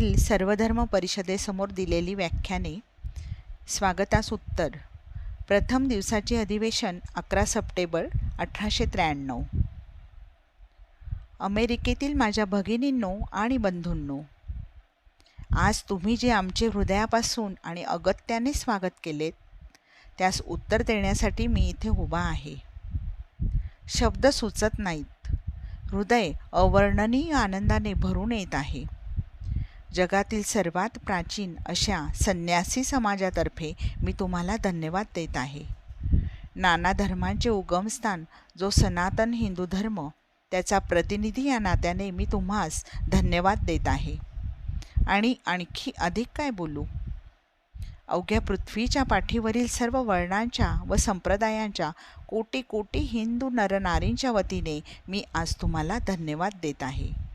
येथील सर्वधर्म परिषदेसमोर दिलेली व्याख्याने स्वागतास उत्तर प्रथम दिवसाचे अधिवेशन अकरा सप्टेंबर अठराशे त्र्याण्णव. अमेरिकेतील माझ्या भगिनींनो आणि बंधूंनो आज तुम्ही जे आमचे हृदयापासून आणि अगत्याने स्वागत केलेत त्यास उत्तर देण्यासाठी मी इथे उभा आहे. शब्द सुचत नाहीत. हृदय अवर्णनीय आनंदाने भरून येत आहे. जगातील सर्वात प्राचीन अशा संन्यासी समाजातर्फे मी तुम्हाला धन्यवाद देत आहे. नाना धर्मांचे उगमस्थान जो सनातन हिंदू धर्म त्याचा प्रतिनिधी या नात्याने मी तुम्हास धन्यवाद देत आहे. आणि आणखी अधिक काय बोलू? अवघ्या पृथ्वीच्या पाठीवरील सर्व वर्णांच्या व संप्रदायांच्या कोटी कोटी हिंदू नरनारींच्या वतीने मी आज तुम्हाला धन्यवाद देत आहे.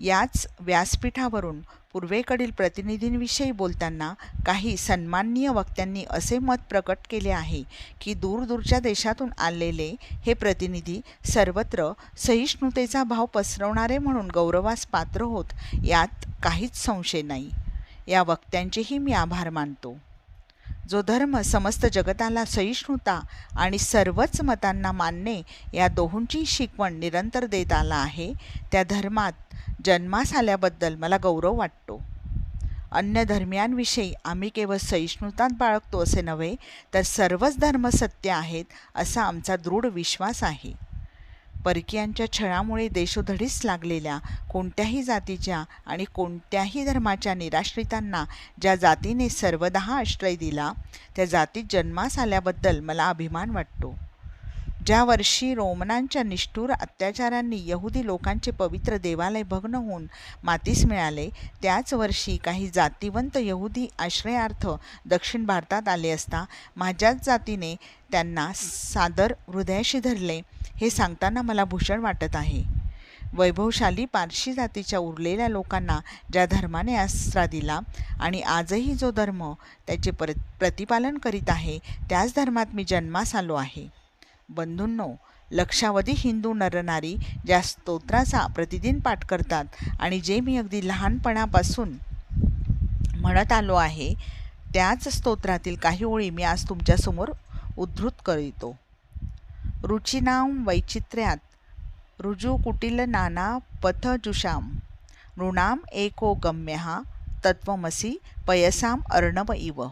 याच व्यासपीठावरून पूर्वेकडील प्रतिनिधींविषयी बोलताना काही सन्माननीय वक्त्यांनी असे मत प्रकट केले आहे की दूरदूरच्या देशातून आलेले हे प्रतिनिधी सर्वत्र सहिष्णुतेचा भाव पसरवणारे म्हणून गौरवास पात्र होत यात काहीच संशय नाही. या वक्त्यांचेही मी आभार मानतो. जो धर्म समस्त जगताला सहिष्णुता आणि सर्वच मतांना मानणे या दोहोंची शिकवण निरंतर देत आला आहे त्या धर्मात जन्मास आल्याबद्दल मला गौरव वाटतो. अन्य धर्मियांविषयी आम्ही केवळ सहिष्णुताच बाळगतो असे नव्हे तर सर्वच धर्म सत्य आहेत असा आमचा दृढ विश्वास आहे. परकीयांच्या छळामुळे देशोधडीस लागलेल्या कोणत्याही जातीच्या आणि कोणत्याही धर्माच्या निराश्रितांना ज्या जातीने सर्वदा आश्रय दिला त्या जातीत जन्मास आल्याबद्दल मला अभिमान वाटतो. ज्या वर्षी रोमनांच्या निष्ठुर अत्याचारांनी यहुदी लोकांचे पवित्र देवालय भग्न होऊन मातीस मिळाले त्याच वर्षी काही जातीवंत यहुदी आश्रयार्थ दक्षिण भारतात आले असता माझ्याच जातीने त्यांना सादर हृदयाशी धरले हे सांगताना मला भूषण वाटत आहे. वैभवशाली पारशी जातीच्या उरलेल्या लोकांना ज्या धर्माने आसरा दिला आणि आजही जो धर्म त्याचे प्र प्रतिपालन करीत आहे त्याच धर्मात मी जन्मास आलो आहे. बंधूंनो लक्षावधी हिंदू नरनारी ज्या स्तोत्राचा प्रतिदिन पाठ करतात आणि जे मी अगदी लहानपणापासून म्हणत आलो आहे त्याच स्तोत्रातील काही ओळी मी आज तुमच्यासमोर उद्धृत करीतो. रुचिनाम वैचित्र्यात रुजू कुटिल नाना पथजुषाम नृणाम एको गम्य तत्वमसी पयसाम अर्णव इव।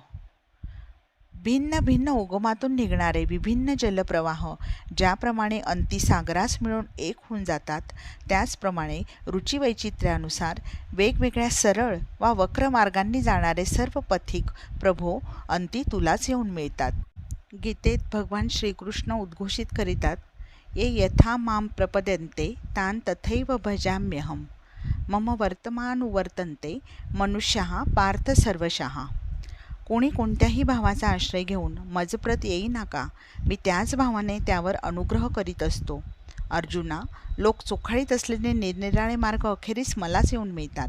भिन्न भिन्न उगमातून निघणारे विभिन्न जलप्रवाह ज्याप्रमाणे अंतिसागरास मिळून एक होऊन जातात त्याचप्रमाणे रुचिवैचित्र्यानुसार वेगवेगळ्या सरळ वा वक्र मार्गांनी जाणारे सर्व पथिक प्रभो अंती तुलाच येऊन मिळतात. गीतेत भगवान श्रीकृष्ण उद्घोषित करीतात ये यथा माम प्रपद्यन्ते तान तथैव भजाम्यहम. मम वर्तमानुवर्तन्ते मनुष्य पार्थ सर्वशः. कोणी कोणत्याही भावाचा आश्रय घेऊन मजप्रत येई नाका. मी त्याच भावाने त्यावर अनुग्रह करीत असतो. अर्जुना लोक चोखाळीत असलेले निरनिराळे मार्ग अखेरीस मलाच येऊन मिळतात.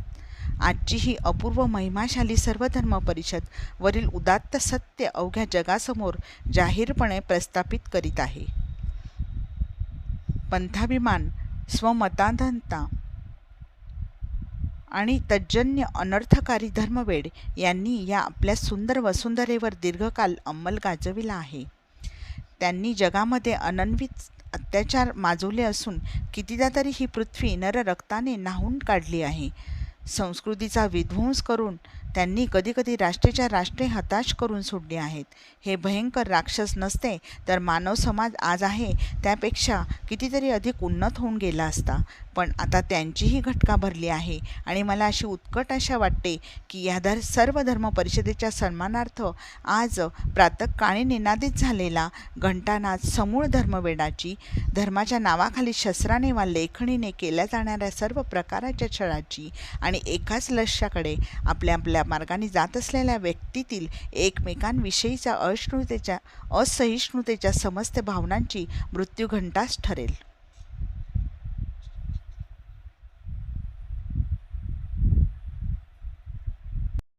आजची ही अपूर्व महिमाशाली सर्व धर्म परिषद वरील उदात्त सत्य अवघ्या जगासमोर जाहीरपणे प्रस्थापित करीत आहे. पंथाभिमान स्वमताधनता आणि तज्जन्य अनर्थकारी धर्मवेड यांनी या आपल्या सुंदर वसुंधरेवर दीर्घकाल अंमल गाजविला आहे. त्यांनी जगामध्ये अनन्वित अत्याचार माजवले असून कितीदा तरी ही पृथ्वी नररक्ताने नाहून काढली आहे. संस्कृतीचा विध्वंस करून त्यांनी कधीकधी राष्ट्रेच्या राष्ट्रे हताश करून सोडली आहेत. हे भयंकर राक्षस नसते तर मानव समाज आज आहे त्यापेक्षा कितीतरी अधिक उन्नत होऊन गेला असता. पण आता त्यांचीही घटका भरली आहे आणि मला अशी उत्कट आशा वाटते की या धर सर्व धर्म परिषदेच्या सन्मानार्थ आज प्रातकाळी निनादित झालेला घंटानाद समूळ धर्मवेडाची धर्माच्या नावाखाली शस्त्राने वा लेखणीने केल्या जाणाऱ्या सर्व प्रकाराच्या छळाची आणि एकाच लक्ष्याकडे आपल्या आपल्या मार्गाने जात असलेल्या व्यक्तीतील एकमेकांविषयीच्या असहिष्णुतेच्या असहिष्णुतेच्या समस्त भावनांची मृत्यूघंटाच ठरेल.